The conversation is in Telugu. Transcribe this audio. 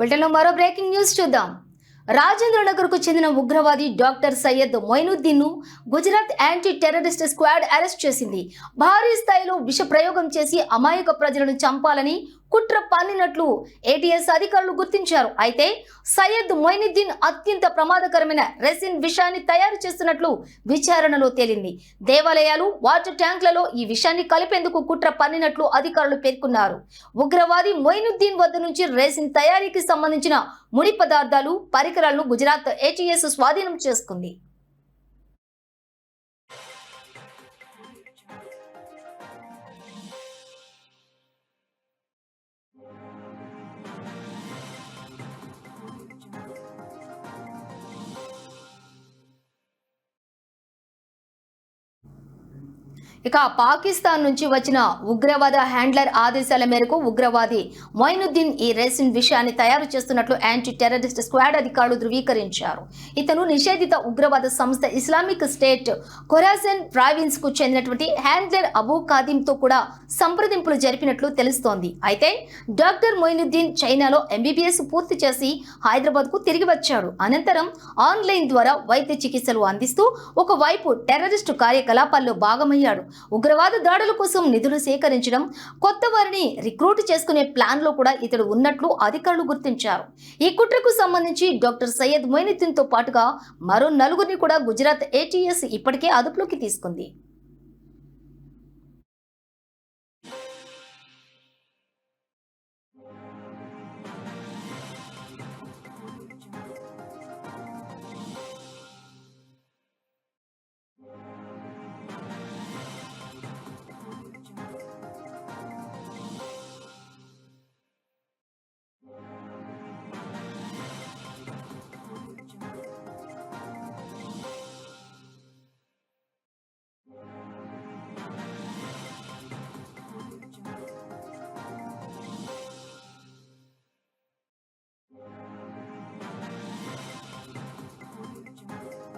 వీటిలో మరో బ్రేకింగ్ న్యూస్ చూద్దాం. రాజేంద్రనగర్కు చెందిన ఉగ్రవాది doctor Syed మొయినుద్దీన్ను Gujarat anti terrorist squad arrest చేసింది. భారీ స్థాయిలో విష ప్రయోగం చేసి అమాయక ప్రజలను చంపాలని కుట్ర పన్నినట్లు ఏటీఎస్ అధికారులు గుర్తించారు. అయితే సయ్యద్ మొయినుద్దీన్ అత్యంత ప్రమాదకరమైన రెసిన్ విషయాన్ని తయారు చేస్తున్నట్లు విచారణలో తేలింది. దేవాలయాలు వాటర్ ట్యాంకులలో ఈ విషయాన్ని కలిపేందుకు కుట్ర పన్నినట్లు అధికారులు పేర్కొన్నారు. ఉగ్రవాది మొయినుద్దీన్ వద్ద నుంచి రెసిన్ తయారీకి సంబంధించిన ముడి పదార్థాలు పరికరాలను గుజరాత్ ఏటీఎస్ స్వాధీనం చేసుకుంది. ఇక పాకిస్తాన్ నుంచి వచ్చిన ఉగ్రవాద హ్యాండ్లర్ ఆదేశాల మేరకు ఉగ్రవాది మొయినుద్దీన్ ఈ రెసిన్ విషయాన్ని తయారు చేస్తున్నట్లు యాంటీ టెర్రరిస్ట్ స్క్వాడ్ అధికారులు ధృవీకరించారు. ఇతను నిషేధిత ఉగ్రవాద సంస్థ ఇస్లామిక్ స్టేట్ కొరాసన్ ప్రావిన్స్కు చెందినటువంటి హ్యాండ్లర్ అబూ ఖాదిమ్ కూడా సంప్రదింపులు జరిపినట్లు తెలుస్తోంది. అయితే డాక్టర్ మొయినుద్దీన్ చైనాలో ఎంబీబీఎస్ పూర్తి చేసి హైదరాబాద్కు తిరిగి వచ్చాడు అనంతరం ఆన్లైన్ ద్వారా వైద్య చికిత్సలు అందిస్తూ ఒకవైపు టెర్రరిస్టు కార్యకలాపాల్లో భాగమయ్యాడు. ఉగ్రవాద దాడుల కోసం నిధులు సేకరించడం కొత్త వారిని రిక్రూట్ చేసుకునే ప్లాన్లో కూడా ఇతడు ఉన్నట్లు అధికారులు గుర్తించారు. ఈ కుట్రకు సంబంధించి డాక్టర్ సయ్యద్ మొయినుద్దీన్తో పాటుగా మరో నలుగురిని కూడా గుజరాత్ ఏటీఎస్ ఇప్పటికే అదుపులోకి తీసుకుంది.